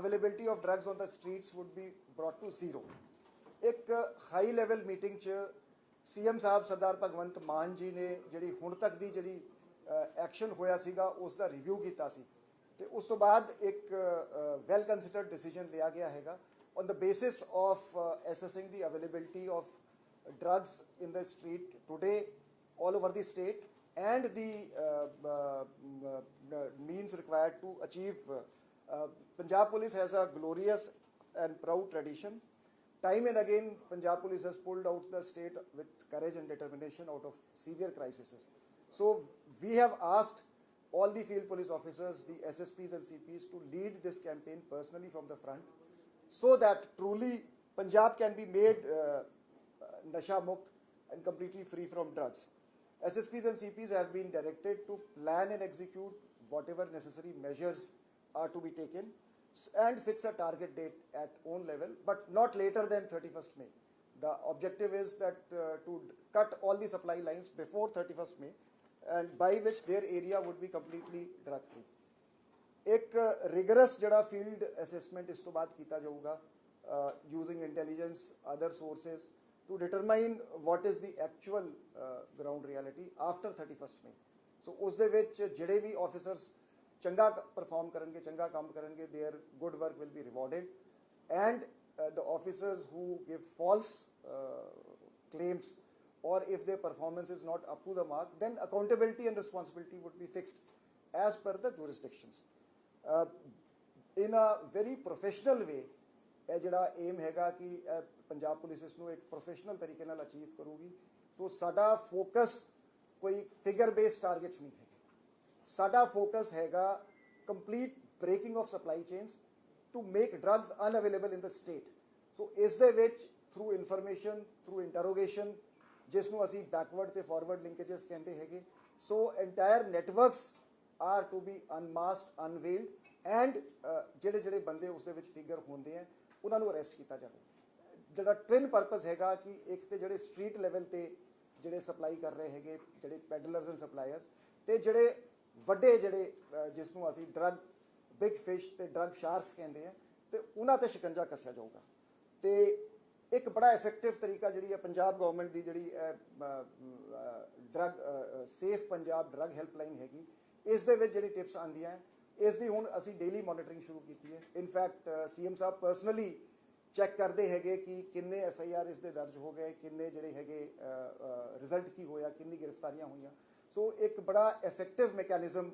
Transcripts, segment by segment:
Availability of drugs on the streets would be brought to zero ਇੱਕ high level meeting 'ਚ CM ਸਾਹਿਬ ਸਰਦਾਰ ਭਗਵੰਤ ਮਾਨ ਜੀ ਨੇ ਜਿਹੜੀ ਹੁਣ ਤੱਕ ਦੀ ਜਿਹੜੀ ਐਕਸ਼ਨ ਹੋਇਆ ਸੀਗਾ ਉਸ ਦਾ ਰਿਵਿਊ ਕੀਤਾ ਸੀ ਤੇ ਉਸ ਤੋਂ ਬਾਅਦ ਇੱਕ ਵੈਲ ਕਨਸੀਡਰਡ ਡਿਸੀਜਨ ਲਿਆ ਗਿਆ ਹੈਗਾ on the basis of assessing the availability of drugs in the street today all over the state and the means required to achieve Uh, Punjab Police has a glorious and proud tradition. Time and again, Punjab Police has pulled out the state with courage and determination out of severe crises. So we have asked all the field police officers, the SSPs and CPs to lead this campaign personally from the front so that truly Punjab can be made uh, uh, nasha mukt and completely free from drugs. SSPs and CPs have been directed to plan and execute whatever necessary measures are to be taken and fix a target date at own level, but not later than 31st May. The objective is that uh, to cut all the supply lines before 31st May and by which their area would be completely drug free. एक rigorous जड़ा field assessment इस तो बात किया जाऊगा using intelligence other to to determine what is the actual ground reality after 31 May so उस दे विच जेड़े भी ऑफिसर्स ਚੰਗਾ ਪਰਫਾਰਮ ਕਰਨਗੇ ਚੰਗਾ ਕੰਮ ਕਰਨਗੇ there good work will be rewarded and the officers who give false uh, claims or if their performance is not up to the mark then accountability and responsibility would be fixed as per the jurisdictions uh, in a very professional way ਇਹ ਜਿਹੜਾ aim ਹੈਗਾ ਕਿ ਇਹ Punjab police ਇਸ ਨੂੰ ਇੱਕ professional ਤਰੀਕੇ ਨਾਲ ਅਚੀਵ ਕਰੂਗੀ ਸੋ ਸਾਡਾ ਫੋਕਸ ਕੋਈ ਫਿਗਰ ਬੇਸਡ ਟਾਰਗੇਟਸ ਨਹੀਂ ਹੈਗੇ ਸਾਡਾ ਫੋਕਸ ਹੈਗਾ complete breaking of supply chains to make drugs unavailable in the state. So ਇਸ ਦੇ ਵਿੱਚ ਥਰੂ ਇਨਫੋਰਮੇਸ਼ਨ, ਥਰੂ ਇੰਟਰੋਗੇਸ਼ਨ, ਜਿਸ ਨੂੰ ਅਸੀਂ ਬੈਕਵਰਡ ਤੇ ਫਾਰਵਰਡ ਲਿੰਕੇजेस ਕਹਿੰਦੇ ਹੈਗੇ। So entire networks are to be unmasked unveiled and ਜਿਹੜੇ ਜਿਹੜੇ ਬੰਦੇ ਉਸ ਦੇ ਵਿੱਚ ਫਿਗਰ ਹੁੰਦੇ ਆ, ਉਹਨਾਂ ਨੂੰ ਅਰੈਸਟ ਕੀਤਾ ਜਾਵੇ। ਜਿਹੜਾ ਟਵਿਨ ਪਰਪਸ ਹੈਗਾ ਕਿ ਇੱਕ ਤੇ ਜਿਹੜੇ ਸਟਰੀਟ ਲੈਵਲ ਤੇ ਜਿਹੜੇ ਸਪਲਾਈ ਕਰ ਰਹੇ ਹੈਗੇ, ਜਿਹੜੇ ਪੈਡਲਰਸ ਐਂਡ ਸਪਲਾਇਰਸ ਤੇ ਜਿਹੜੇ ਵੱਡੇ ਜਿਹੜੇ ਜਿਸ ਨੂੰ ਅਸੀਂ ਡਰੱਗ ਬਿਗ ਫਿਸ਼ ਤੇ ਡਰੱਗ ਸ਼ਾਰਕਸ ਕਹਿੰਦੇ ਆ, ਤੇ ਉਹਨਾਂ ਤੇ ਸ਼ਿਕੰਜਾ ਕੱਸਿਆ ਜਾਊਗਾ। ਤੇ ਇੱਕ ਬੜਾ ਇਫੈਕਟਿਵ ਤਰੀਕਾ ਜਿਹੜੀ ਹੈ ਪੰਜਾਬ ਗਵਰਨਮੈਂਟ ਦੀ ਜਿਹੜੀ drug safe Punjab drug helpline ਹੈਗੀ, ਇਸ ਦੇ ਵਿੱਚ ਜਿਹੜੀ ਟਿਪਸ ਆਉਂਦੀਆਂ ਇਸ ਦੀ ਹੁਣ ਅਸੀਂ ਡੇਲੀ ਮੋਨੀਟਰਿੰਗ ਸ਼ੁਰੂ ਕੀਤੀ ਹੈ। ਇਨਫੈਕਟ ਸੀਐਮ ਸਾਹਿਬ ਪਰਸਨਲੀ ਚੈੱਕ ਕਰਦੇ ਹੈਗੇ ਕਿ ਕਿੰਨੇ ਐਫ ਆਈ ਆਰ ਇਸ ਦੇ ਦਰਜ ਹੋ ਗਏ, ਕਿੰਨੇ ਜਿਹੜੇ ਹੈਗੇ ਰਿਜ਼ਲਟ ਕੀ ਹੋਇਆ, ਕਿੰਨੀ ਗ੍ਰਿਫਤਾਰੀਆਂ ਹੋਈਆਂ। ਸੋ ਇੱਕ ਬੜਾ ਇਫੈਕਟਿਵ ਮੈਕੈਨਿਜ਼ਮ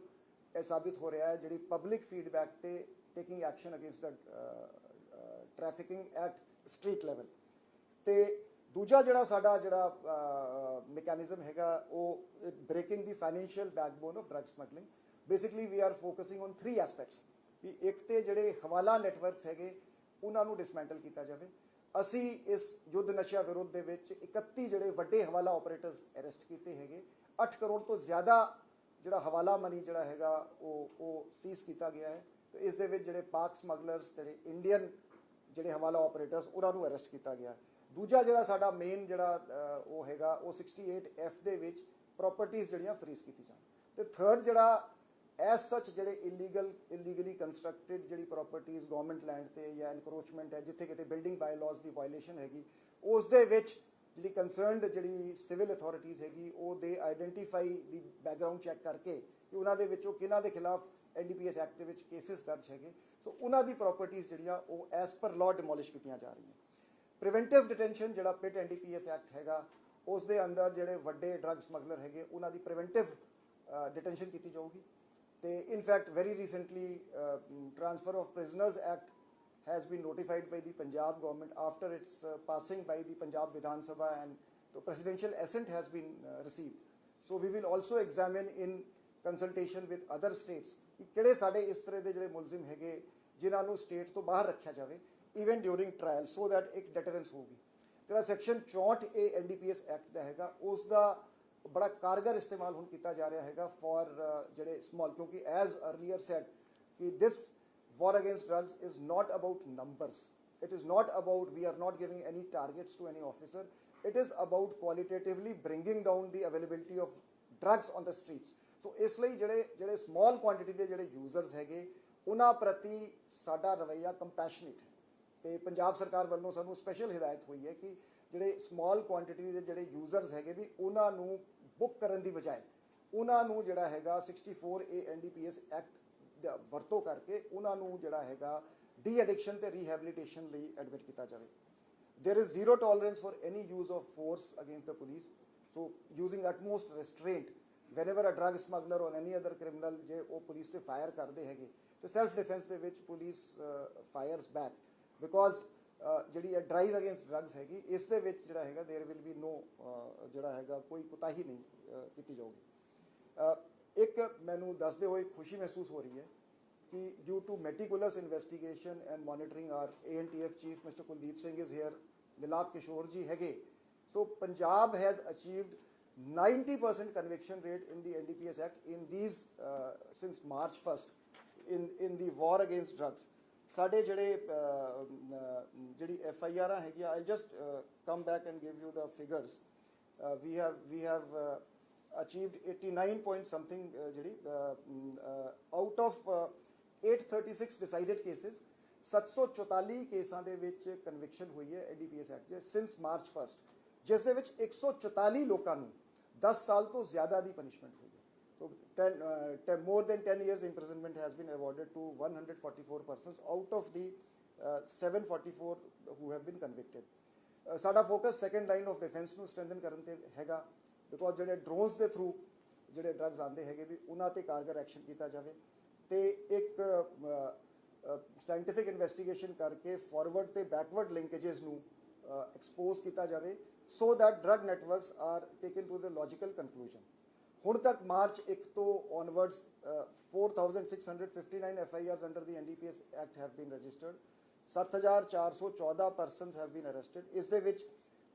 ਇਹ ਸਾਬਿਤ ਹੋ ਰਿਹਾ ਹੈ ਜਿਹੜੀ ਪਬਲਿਕ ਫੀਡਬੈਕ ਤੇ taking action against the trafficking at street level ਤੇ ਦੂਜਾ ਜਿਹੜਾ ਸਾਡਾ ਜਿਹੜਾ ਮੈਕੈਨਿਜ਼ਮ ਹੈਗਾ ਉਹ breaking the financial backbone of drug smuggling basically we are focusing on three aspects we ਇੱਕ ਤੇ ਜਿਹੜੇ ਹਵਾਲਾ ਨੈਟਵਰਕਸ ਹੈਗੇ ਉਹਨਾਂ ਨੂੰ ਡਿਸਮੈਂਟਲ ਕੀਤਾ ਜਾਵੇ ਅਸੀਂ ਇਸ ਯੁੱਧ ਨਸ਼ਾ ਵਿਰੁੱਧ ਦੇ ਵਿੱਚ 31 ਜਿਹੜੇ ਵੱਡੇ ਹਵਾਲਾ ਆਪਰੇਟਰਸ ਅਰੈਸਟ ਕੀਤੇ ਹੈਗੇ 8 ਕਰੋੜ ਤੋਂ ਜ਼ਿਆਦਾ ਜਿਹੜਾ ਹਵਾਲਾ ਮਨੀ ਜਿਹੜਾ ਹੈਗਾ, ਉਹ ਉਹ ਸੀਜ਼ ਕੀਤਾ ਗਿਆ ਹੈ। ਤੇ ਇਸ ਦੇ ਵਿੱਚ ਜਿਹੜੇ ਪਾਕ ਸਮਗਲਰਸ ਜਿਹੜੇ ਇੰਡੀਅਨ ਜਿਹੜੇ ਹਵਾਲਾ ਆਪਰੇਟਰਸ ਉਹਨਾਂ ਨੂੰ ਅਰੈਸਟ ਕੀਤਾ ਗਿਆ ਦੂਜਾ ਜਿਹੜਾ ਸਾਡਾ ਮੇਨ ਜਿਹੜਾ ਉਹ ਹੈਗਾ, ਉਹ 68F ਦੇ ਵਿੱਚ ਪ੍ਰਾਪਰਟੀਆਂ ਜਿਹੜੀਆਂ ਫਰੀਜ਼ ਕੀਤੀ ਜਾਣ। ਤੇ ਥਰਡ ਜਿਹੜਾ ਐਸ ਸੱਚ ਜਿਹੜੇ ਇਲੀਗਲ ਇਲੀਗਲੀ ਕੰਸਟਰਕਟਿਡ ਜਿਹੜੀ ਪ੍ਰਾਪਰਟੀਆਂ ਗਵਰਨਮੈਂਟ ਲੈਂਡ ਤੇ ਜਾਂ ਐਨਕਰੋਚਮੈਂਟ ਹੈ, ਜਿੱਥੇ ਕਿਤੇ building bylaws the violation ਹੈਗੀ ਉਸ ਦੇ ਵਿੱਚ ਜਿਹੜੀ ਕੰਸਰਨਡ ਜਿਹੜੀ ਸਿਵਲ ਅਥਾਰਟੀਆਂ ਹੈਗੀ, ਉਹ ਦੇ ਆਈਡੈਂਟੀਫਾਈ ਦੀ ਬੈਕਗ੍ਰਾਉਂਡ ਚੈੱਕ ਕਰਕੇ ਕਿ ਉਹਨਾਂ ਦੇ ਵਿੱਚੋਂ ਕਿਹਨਾਂ ਦੇ ਖਿਲਾਫ ਐਨਡੀਪੀਐਸ ਐਕਟ ਦੇ ਵਿੱਚ ਕੇਸਿਸ ਦਰਜ ਹੈਗੇ। ਸੋ ਉਹਨਾਂ ਦੀ ਪ੍ਰਾਪਰਟੀਆਂ ਜਿਹੜੀਆਂ, ਉਹ ਐਸ ਪਰ ਲਾਅ ਡਿਮੋਲਿਸ਼ ਕੀਤੀਆਂ ਜਾ ਰਹੀਆਂ। ਪ੍ਰੀਵੈਂਟਿਵ ਡਿਟੈਂਸ਼ਨ ਜਿਹੜਾ ਪਿਟ ਐਨਡੀਪੀਐਸ ਐਕਟ ਹੈਗਾ ਉਸ ਦੇ ਅੰਦਰ ਜਿਹੜੇ ਵੱਡੇ ਡਰੱਗ ਸਮਗਲਰ ਹੈਗੇ, ਉਹਨਾਂ ਦੀ ਪ੍ਰੀਵੈਂਟਿਵ ਡਿਟੈਂਸ਼ਨ ਕੀਤੀ ਜਾਊਗੀ। ਤੇ in fact very recently transfer of prisoners act has been notified by the Punjab government after its uh, passing by the Punjab Vidhan Sabha and the presidential assent has been uh, received. So we will also examine in consultation with other states ਕਿ ਕਿਹੜੇ ਸਾਡੇ ਇਸ ਤਰ੍ਹਾਂ ਦੇ ਜਿਹੜੇ ਮੁਲਜ਼ਮ ਹੈਗੇ ਜਿਨ੍ਹਾਂ ਨੂੰ ਸਟੇਟ ਤੋਂ ਬਾਹਰ ਰੱਖਿਆ ਜਾਵੇ even during trial so that ਇੱਕ ਡਿਟਰੈਂਸ ਹੋਊਗੀ ਜਿਹੜਾ ਸੈਕਸ਼ਨ 64 ਏ ਐਨਡੀਪੀਐਸ ਐਕਟ ਦਾ ਹੈਗਾ ਉਸ ਦਾ ਬੜਾ ਕਾਰਗਰ ਇਸਤੇਮਾਲ ਹੁਣ ਕੀਤਾ ਜਾ ਰਿਹਾ ਹੈਗਾ ਫॉर ਜਿਹੜੇ ਸਮਾਲ ਕਿਉਂਕਿ ਐਜ਼ ਅਰਲੀਅਰ ਸੈਡ ਕਿ ਦਿਸ war against drugs is not about numbers. It is not about, we are not giving any targets to any officer. It is about qualitatively bringing down the availability of drugs on the streets. So ਇਸ ਲਈ ਜਿਹੜੇ ਜਿਹੜੇ small quantity ਦੇ ਜਿਹੜੇ users ਹੈਗੇ ਉਹਨਾਂ ਪ੍ਰਤੀ ਸਾਡਾ ਰਵੱਈਆ ਕੰਪੈਸ਼ਨੇਟ ਹੈ ਤੇ ਪੰਜਾਬ ਸਰਕਾਰ ਵੱਲੋਂ ਸਾਨੂੰ ਸਪੈਸ਼ਲ ਹਦਾਇਤ ਹੋਈ ਹੈ ਕਿ ਜਿਹੜੇ ਸਮਾਲ ਕੁਆਂਟੀਟੀ ਦੇ ਜਿਹੜੇ ਯੂਜ਼ਰਸ ਹੈਗੇ ਵੀ ਉਹਨਾਂ ਨੂੰ ਬੁੱਕ ਕਰਨ ਦੀ ਬਜਾਏ ਉਹਨਾਂ ਨੂੰ ਜਿਹੜਾ ਹੈਗਾ 64 ਏ ਐਨਡੀਪੀਐਸ ਐਕਟ ਦਾ ਵਰਤੋਂ ਕਰਕੇ ਉਹਨਾਂ ਨੂੰ ਜਿਹੜਾ ਹੈਗਾ ਡੀ ਐਡਿਕਸ਼ਨ ਤੇ ਰੀਹੈਬਿਲਿਟੇਸ਼ਨ ਲਈ ਐਡਮਿਟ ਕੀਤਾ ਜਾਵੇ there is zero tolerance for any use of force against the police so using utmost restraint whenever a drug smuggler or any other criminal ਜੇ ਉਹ ਪੁਲਿਸ ਤੇ ਫਾਇਰ ਕਰਦੇ ਹੈਗੇ ਤੇ ਸੈਲਫ ਡਿਫੈਂਸ ਦੇ ਵਿੱਚ ਪੁਲਿਸ ਫਾਇਰਸ ਬੈਕ ਬਿਕੋਜ਼ ਜਿਹੜੀ ਇਹ ਡਰਾਈਵ ਅਗੇਂਸਟ ਡਰੱਗਸ ਹੈਗੀ ਇਸ ਦੇ ਵਿੱਚ ਜਿਹੜਾ ਹੈਗਾ देयर ਵਿਲ ਬੀ ਨੋ ਜਿਹੜਾ ਹੈਗਾ ਕੋਈ ਕੁਤਾਹੀ ਨਹੀਂ ਅਹ, ਕੀਤੀ ਜਾਊਗੀ ਅਹ, ਇੱਕ ਮੈਨੂੰ ਦੱਸਦੇ ਹੋਏ ਖੁਸ਼ੀ ਮਹਿਸੂਸ ਹੋ ਰਹੀ ਹੈ ਕਿ due to meticulous investigation and monitoring our ANTF chief Mr. Kuldeep Singh is here Milad Kishore ji ਹੈਗੇ so Punjab has achieved 90% conviction rate in the NDPS Act in these uh, since March 1st in in the war against drugs ਸਾਡੇ ਜਿਹੜੇ ਜਿਹੜੀ F I R ਹੈਗੀਆਂ I just come back and give you the figures we have we have achieved 89 point something ਜਿਹੜੀ out of 836 decided cases 744 ਕੇਸਾਂ ਦੇ ਵਿੱਚ conviction ਹੋਈ ਹੈ ਐਡੀਪੀਐਸ ਐਕਟ ਦੇ ਸਿੰਸ ਮਾਰਚ 1st ਜਿਸ ਦੇ ਵਿੱਚ 144 ਲੋਕਾਂ ਨੂੰ 10 ਸਾਲ ਤੋਂ ਜ਼ਿਆਦਾ ਦੀ ਪਨਿਸ਼ਮੈਂਟ ਹੋਈ ਹੈ। So 10, uh, 10, more than 10 years imprisonment has been awarded to 144 persons out of the uh, 744 who have been convicted. Uh, ਸਾਡਾ focus second line of defence ਨੂੰ ਸਟਰੈਂਥਨ ਕਰਨ ਤੇ ਹੈਗਾ ਬਿਕੋਜ਼ ਜਿਹੜੇ ਡਰੋਨਸ ਦੇ ਥਰੂ ਜਿਹੜੇ ਡਰੱਗਸ ਆਉਂਦੇ ਹੈਗੇ ਵੀ ਉਹਨਾਂ ਤੇ ਕਾਰਗਰ ਐਕਸ਼ਨ ਕੀਤਾ ਜਾਵੇ ਤੇ ਇੱਕ ਸਾਇੰਟਿਫਿਕ ਇਨਵੈਸਟੀਗੇਸ਼ਨ ਕਰਕੇ ਫਾਰਵਰਡ ਤੇ ਬੈਕਵਰਡ ਲਿੰਕੇजेस ਨੂੰ ਐਕਸਪੋਜ਼ ਕੀਤਾ ਜਾਵੇ so that drug networks are taken to the logical conclusion ਹੁਣ ਤੱਕ ਮਾਰਚ 1 ਤੋਂ onwards uh, 4659 FIRs under the NDPS Act have been registered. 7414 persons have been arrested. ਇਸ ਦੇ ਵਿੱਚ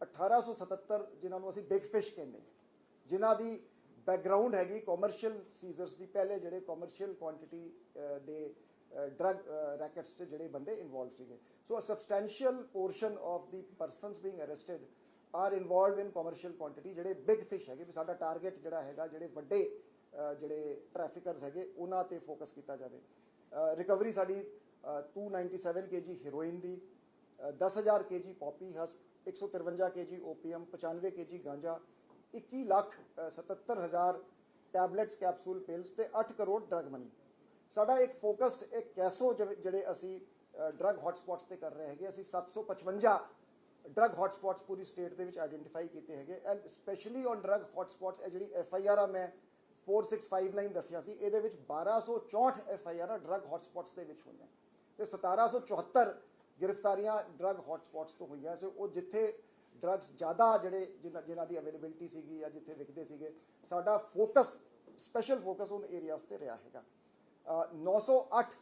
1877 ਜਿਨ੍ਹਾਂ ਨੂੰ ਅਸੀਂ ਬਿਗ ਫਿਸ਼ ਕਹਿੰਦੇ ਹਾਂ, ਜਿਨ੍ਹਾਂ ਦੀ ਬੈਕਗ੍ਰਾਉਂਡ ਹੈਗੀ ਕਮਰਸ਼ੀਅਲ ਸੀਜ਼ਰਸ ਦੀ। ਪਹਿਲੇ ਜਿਹੜੇ ਕਮਰਸ਼ੀਅਲ ਕੁਆਂਟੀਟੀ ਦੇ ਡਰਗ ਰੈਕਟਸ 'ਚ ਜਿਹੜੇ ਬੰਦੇ ਇਨਵੋਲਵ ਸੀਗੇ। So a substantial portion of the persons being arrested are involved in commercial quantity ਜਿਹੜੇ ਬਿਗ ਫਿਸ਼ ਹੈਗੇ ਵੀ ਸਾਡਾ ਟਾਰਗੇਟ ਜਿਹੜਾ ਹੈਗਾ ਜਿਹੜੇ ਵੱਡੇ ਜਿਹੜੇ ਟ੍ਰੈਫਿਕਰਸ ਹੈਗੇ ਉਹਨਾਂ ਤੇ ਫੋਕਸ ਕੀਤਾ ਜਾਵੇ। ਰਿਕਵਰੀ ਸਾਡੀ ਅਹ, 297 ਕੇਜੀ ਹੀਰੋਇਨ ਦੀ ਅਹ, 10000 KG poppy husk 153 KG opium 95 KG ganja 21 lakh ਅਹ, 77000 ਟੈਬਲੇਟਸ ਕੈਪਸੂਲ ਪਿਲਸ ਤੇ 8 ਕਰੋੜ ਡਰਗ ਮਨੀ ਸਾਡਾ ਇੱਕ ਫੋਕਸਡ ਇੱਕ ਕੈਸੋ ਜਿਹੜੇ ਅਸੀਂ ਡਰਗ ਹੌਟਸਪੌਟਸ ਤੇ ਕਰ ਰਹੇ ਹੈਗੇ ਅਸੀਂ 755 ਡਰਗ ਹੌਟਸਪੌਟਸ ਪੂਰੀ ਸਟੇਟ ਦੇ ਵਿੱਚ ਆਈਡੈਂਟੀਫਾਈ ਕੀਤੇ ਹੈਗੇ। And specially on drug hotspots ਇਹ ਜਿਹੜੀ ਐਫ ਆਈ ਆਰ ਆ ਮੈਂ 4659 ਦੱਸਿਆ ਸੀ, ਇਹਦੇ ਵਿੱਚ 1264 F I R drug hotspots ਦੇ ਵਿੱਚ ਹੋਈਆਂ। ਤੇ 1774 ਗ੍ਰਿਫਤਾਰੀਆਂ ਡਰਗ ਹੌਟਸਪੌਟਸ ਤੋਂ ਹੋਈਆਂ। ਸੀ ਉਹ ਜਿੱਥੇ ਡਰੱਗਸ ਜ਼ਿਆਦਾ ਜਿਹੜੇ ਜਿਨ੍ਹਾਂ ਜਿਨ੍ਹਾਂ ਦੀ ਅਵੇਲੇਬਿਲਟੀ ਸੀਗੀ ਜਾਂ ਜਿੱਥੇ ਵਿਕਦੇ ਸੀਗੇ, ਸਾਡਾ ਫੋਕਸ ਸਪੈਸ਼ਲ ਫੋਕਸ ਉਹਨ ਏਰੀਆਸ ਤੇ ਰਿਹਾ ਹੈਗਾ। ਅਹ 908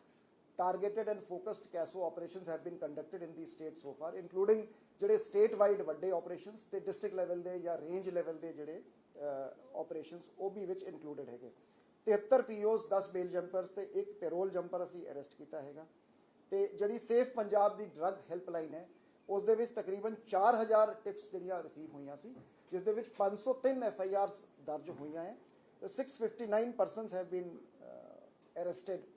targeted and focused CASO operations have been conducted in the state so far, including ਜਿਹੜੇ ਸਟੇਟ ਵਾਈਡ ਵੱਡੇ operations ਤੇ ਡਿਸਟ੍ਰਿਕਟ ਲੈਵਲ ਦੇ ਜਾਂ ਰੇਂਜ ਲੈਵਲ ਦੇ ਜਿਹੜੇ ਆਪਰੇਸ਼ਨਸ ਉਹ ਵੀ ਵਿੱਚ ਇਨਕਲੂਡਡ ਹੈਗੇ 73 POs 10 ਬੇਲ ਜੰਪਰਸ ਤੇ ਇੱਕ ਪੈਰੋਲ ਜੰਪਰ ਅਸੀਂ ਅਰੈਸਟ ਕੀਤਾ ਹੈਗਾ ਤੇ ਜਿਹੜੀ ਸੇਫ ਪੰਜਾਬ ਦੀ ਡਰੱਗ ਹੈਲਪਲਾਈਨ ਹੈ ਉਸ ਦੇ ਵਿੱਚ ਤਕਰੀਬਨ 4000 ਟਿਪਸ ਜਿਹੜੀਆਂ ਰਿਸੀਵ ਹੋਈਆਂ ਸੀ ਜਿਸ ਦੇ ਵਿੱਚ 503 ਐਫ ਆਈ ਆਰਸ ਦਰਜ ਹੋਈਆਂ ਹੈ ਤੇ 659 persons have been arrested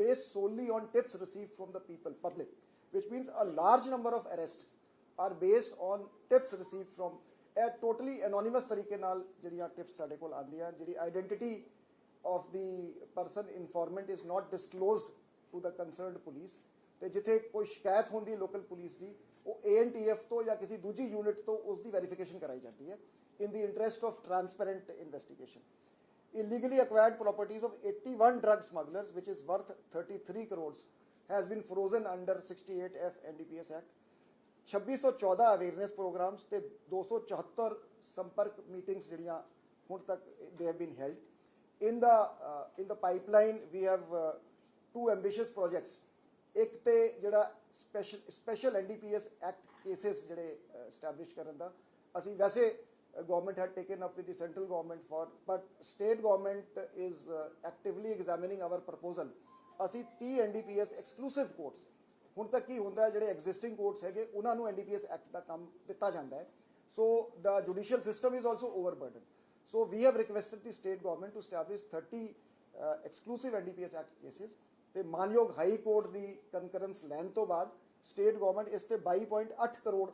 based solely on tips received from the people, public, which means a large number of arrests are based on tips received from a totally anonymous ਤਰੀਕੇ ਨਾਲ ਜਿਹੜੀਆਂ tips ਸਾਡੇ ਕੋਲ ਆਉਂਦੀਆਂ ਜਿਹੜੀ identity of the person informant is not disclosed to the concerned police ਤੇ ਜਿੱਥੇ ਕੋਈ ਸ਼ਿਕਾਇਤ ਹੁੰਦੀ ਲੋਕਲ ਪੁਲਿਸ ਦੀ ਉਹ ਏਐਨਟੀਐਫ ਤੋਂ ਜਾਂ ਕਿਸੇ ਦੂਜੀ ਯੂਨਿਟ ਤੋਂ ਉਸ ਦੀ ਵੈਰੀਫਿਕੇਸ਼ਨ ਕਰਾਈ ਜਾਂਦੀ ਹੈ in the interest of transparent investigation illegally acquired properties of 81 drug smugglers, which is worth 33 crores, has been frozen under 68F NDPS Act. 2614 awareness programs, the 274 sampark meetings, they have been held. In the, uh, in the pipeline, we have uh, two ambitious projects. ਇੱਕ ਤੇ ਜਿਹੜਾ special special NDPS act cases ਜਿਹੜੇ establish ਕਰਨ ਦਾ ਅਸੀਂ ਵੈਸੇ government had taken up with the central government for but state government is uh, actively examining our proposal. ਅਸੀਂ 30 NDPS exclusive courts ਹੁਣ ਤੱਕ ਕੀ ਹੁੰਦਾ ਹੈ ਜਿਹੜੇ ਐਗਜ਼ਿਸਟਿੰਗ ਕੋਰਟਸ ਹੈਗੇ ਉਹਨਾਂ ਨੂੰ ਐਨਡੀਪੀਐਸ ਐਕਟ ਦਾ ਕੰਮ ਦਿੱਤਾ ਜਾਂਦਾ ਹੈ। So the judicial system is also overburden so we have requested the state government to establish 30 exclusive NDPS act cases ਤੇ ਮਾਨਯੋਗ ਹਾਈ ਕੋਰਟ ਦੀ ਕਨਕਰੈਂਸ ਲੈਣ ਤੋਂ ਬਾਅਦ ਸਟੇਟ ਗਵਰਨਮੈਂਟ ਇਸ ਤੇ 22.8 ਕਰੋੜ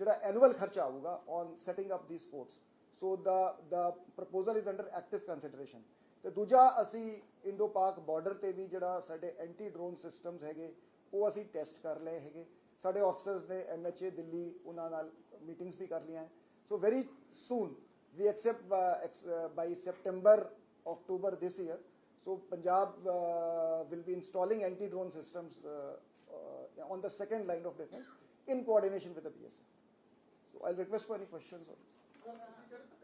ਜਿਹੜਾ ਐਨੂਅਲ ਖਰਚਾ ਆਊਗਾ on setting up the sports so the the proposal is under active consideration ਤੇ ਦੂਜਾ ਅਸੀਂ ਇੰਡੋ ਪਾਕ ਬਾਰਡਰ ਤੇ ਵੀ ਜਿਹੜਾ ਸਾਡੇ ਐਂਟੀ ਡਰੋਨ ਸਿਸਟਮਸ ਹੈਗੇ ਉਹ ਅਸੀਂ ਟੈਸਟ ਕਰ ਲਏ ਹੈਗੇ ਸਾਡੇ ਆਫਸਰਸ ਨੇ ਐਮਐਚਏ ਦਿੱਲੀ ਉਹਨਾਂ ਨਾਲ ਮੀਟਿੰਗਸ ਵੀ ਕਰ ਲਈਆਂ so very soon we accept by September October this year So Punjab uh, will be installing anti-drone systems uh, uh, on the second line of defense in coordination with the PSF. I'll request for any questions. Or... sir